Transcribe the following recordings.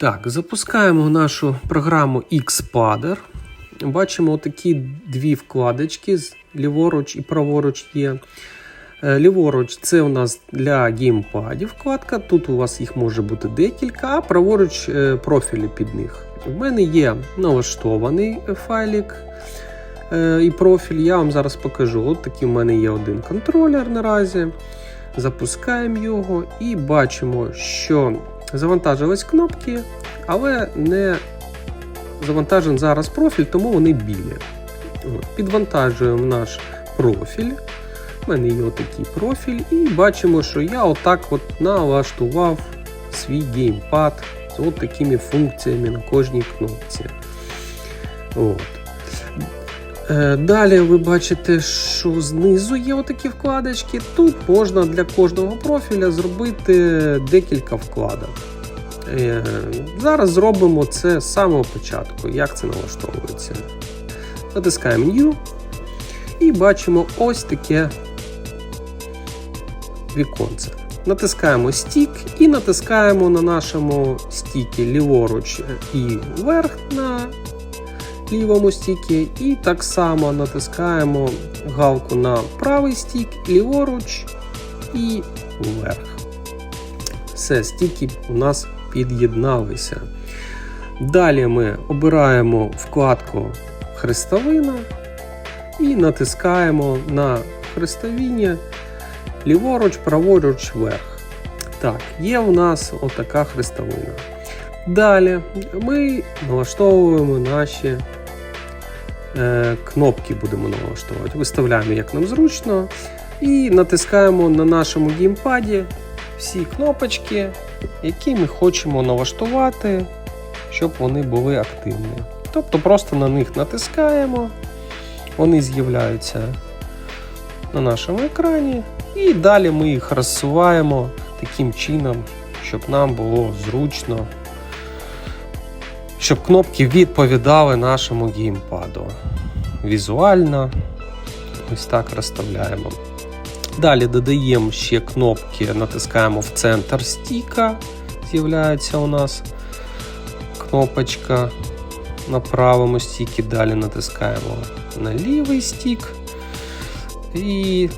Так, запускаємо нашу програму Xpader. Бачимо такі дві вкладочки ліворуч і праворуч є. Е, Ліворуч це у нас для геймпадів вкладка. Тут у вас їх може бути декілька, а праворуч е, профілі під них. У мене є налаштований файлик е, і профіль. Я вам зараз покажу. От такий в мене є один контролер наразі. Запускаємо його і бачимо, що завантажились кнопки, але не завантажений зараз профіль, тому вони білі. Підвантажуємо наш профіль. У мене є отакий профіль, і бачимо, що я отак от налаштував свій геймпад з от такими функціями на кожній кнопці. От. Е, Далі ви бачите, що знизу є отакі вкладочки. Тут можна для кожного профіля зробити декілька вкладок. Е, Зараз зробимо це з самого початку, як це налаштовується. Натискаємо New і бачимо ось таке віконце. Натискаємо стік і натискаємо на нашому стікі ліворуч і вверх на лівому стікі, і так само натискаємо галку на правий стік, ліворуч і вверх. Все, стіки у нас під'єдналися. Далі ми обираємо вкладку Хрестовина і натискаємо на хрестовині ліворуч, праворуч, вверх. Так, є у нас отака хрестовина. Далі ми налаштовуємо наші кнопки, будемо налаштовувати. Виставляємо, як нам зручно, і натискаємо на нашому геймпаді всі кнопочки, які ми хочемо налаштувати, щоб вони були активні. Тобто просто на них натискаємо, вони з'являються на нашому екрані, і далі ми їх розсуваємо таким чином, щоб нам було зручно, щоб кнопки відповідали нашому геймпаду. Візуально ось так розставляємо. Далі додаємо ще кнопки, натискаємо в центр стіка, з'являється у нас кнопочка на правому стікі, далі натискаємо на лівий стік. І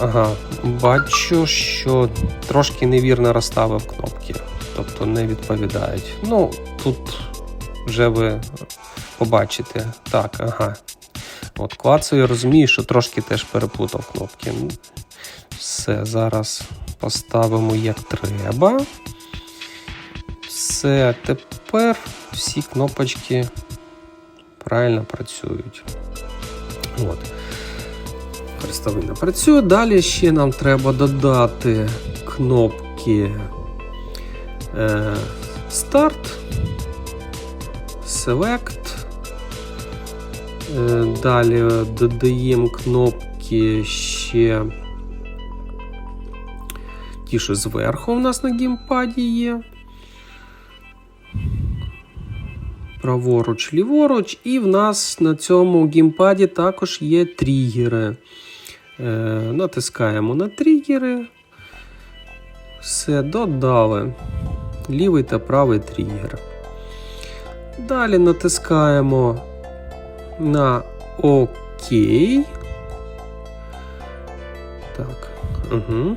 ага, бачу, що трошки невірно розставив кнопки, тобто не відповідають. Ну, тут вже ви побачите. Так, ага. От клацаю, розумію, що трошки теж переплутав кнопки. Все, зараз поставимо як треба. Все, тепер всі кнопочки правильно працюють. От. Хрестовина працює. Далі ще нам треба додати кнопки е, Start, Select. Е, Далі додаємо кнопки ще ті, що зверху у нас на геймпаді є. Праворуч, ліворуч, і в нас на цьому геймпаді також є тригери. Е, натискаємо на тригери. Все, додали лівий та правий тригер. Далі натискаємо на ОК. Так, угу.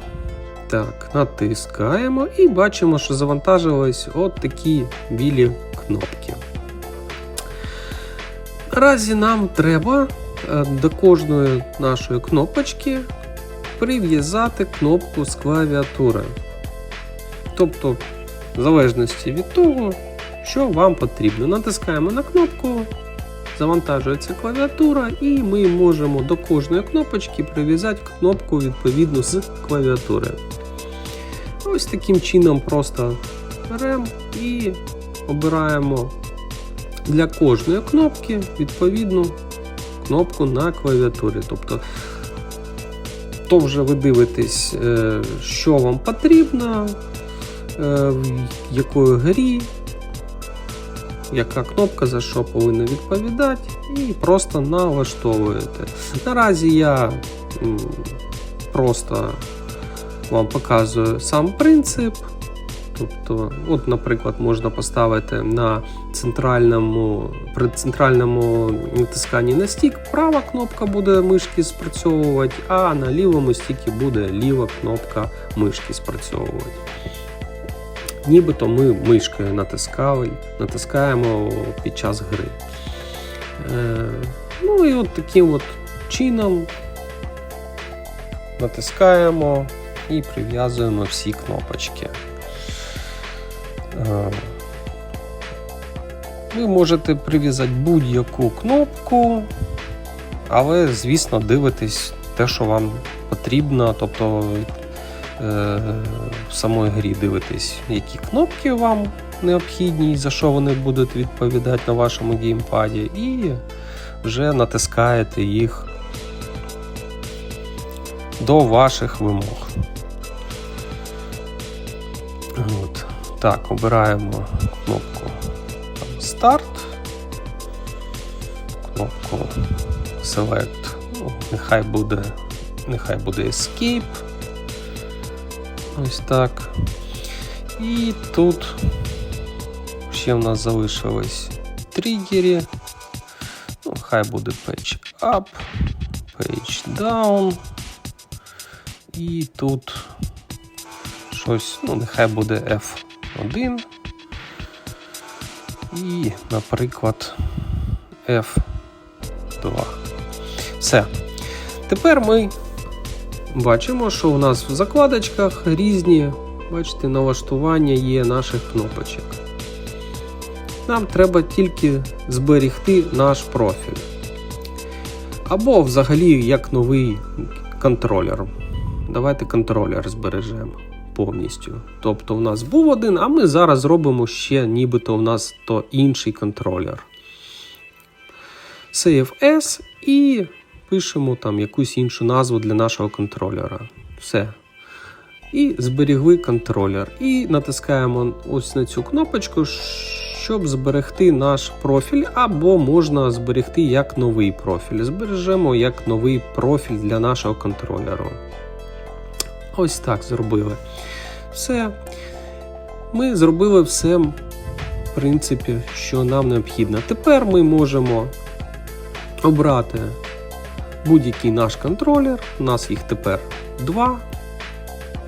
так, натискаємо і бачимо, що завантажились от такі білі кнопки. Наразі нам треба е, до кожної нашої кнопочки прив'язати кнопку з клавіатури. Тобто, в залежності від того, що вам потрібно. Натискаємо на кнопку, завантажується клавіатура, і ми можемо до кожної кнопочки прив'язати кнопку відповідно з клавіатури. Ось таким чином просто беремо і обираємо для кожної кнопки відповідну кнопку на клавіатурі. Тобто, то вже ви дивитесь, е, що вам потрібно, е, в якої грі, яка кнопка за що повинна відповідати, і просто налаштовуєте. Наразі я просто вам показую сам принцип. Тобто, от, наприклад, можна поставити на центральному, при центральному натисканні на стік права кнопка буде мишки спрацьовувати, а на лівому стікі буде ліва кнопка мишки спрацьовувати. Нібито ми мишкою натискали, натискаємо під час гри. Е, ну і от таким от чином натискаємо і прив'язуємо всі кнопочки. Е, Ви можете прив'язати будь-яку кнопку, але, звісно, дивитесь те, що вам потрібно, тобто в самої грі дивитесь, які кнопки вам необхідні і за що вони будуть відповідати на вашому геймпаді, і вже натискаєте їх до ваших вимог. От. Так, обираємо кнопку Старт, кнопку Select. Нехай буде, нехай буде Escape. Ось так. І тут ще в нас залишились тригери. Ну, хай буде Page Up, Page Down. І тут щось, ну, нехай буде F1. І, наприклад, F2. Все. Тепер ми бачимо, що у нас в закладочках різні, бачите, налаштування є наших кнопочок. Нам треба тільки зберегти наш профіль. Або взагалі як новий контролер. Давайте контролер збережемо повністю. Тобто у нас був один, а ми зараз зробимо ще нібито у нас то інший контролер. Save S і пишемо там якусь іншу назву для нашого контролера. Все. І зберігли контролер. І натискаємо ось на цю кнопочку, щоб зберегти наш профіль, або можна зберегти як новий профіль. Збережемо як новий профіль для нашого контролеру. Ось так зробили. Все. Ми зробили все, в принципі, що нам необхідно. Тепер ми можемо обрати будь-який наш контролер. У нас їх тепер два.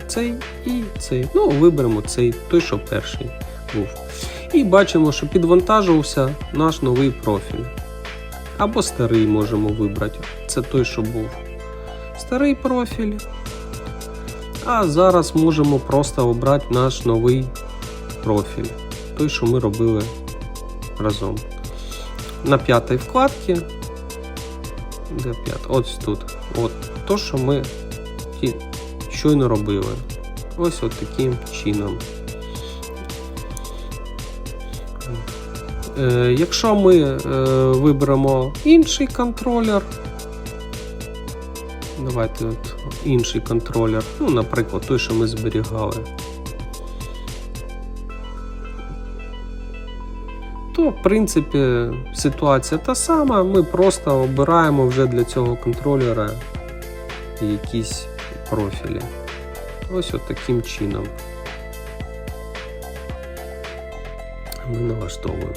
Цей і цей. Ну, виберемо цей, той, що перший був. І бачимо, що підвантажився наш новий профіль. Або старий можемо вибрати. Це той, що був. Старий профіль. А зараз можемо просто обрати наш новий профіль. Той, що ми робили разом. На п'ятій вкладці. Де п'ята? Ось тут. От то, що ми щойно робили. Ось от таким чином. Е, якщо ми е, виберемо інший контролер, давайте от інший контролер, ну, наприклад, той, що ми зберігали, то, в принципі, ситуація та сама, ми просто обираємо вже для цього контролера якісь профілі. Ось от таким чином. Ми налаштовуємо.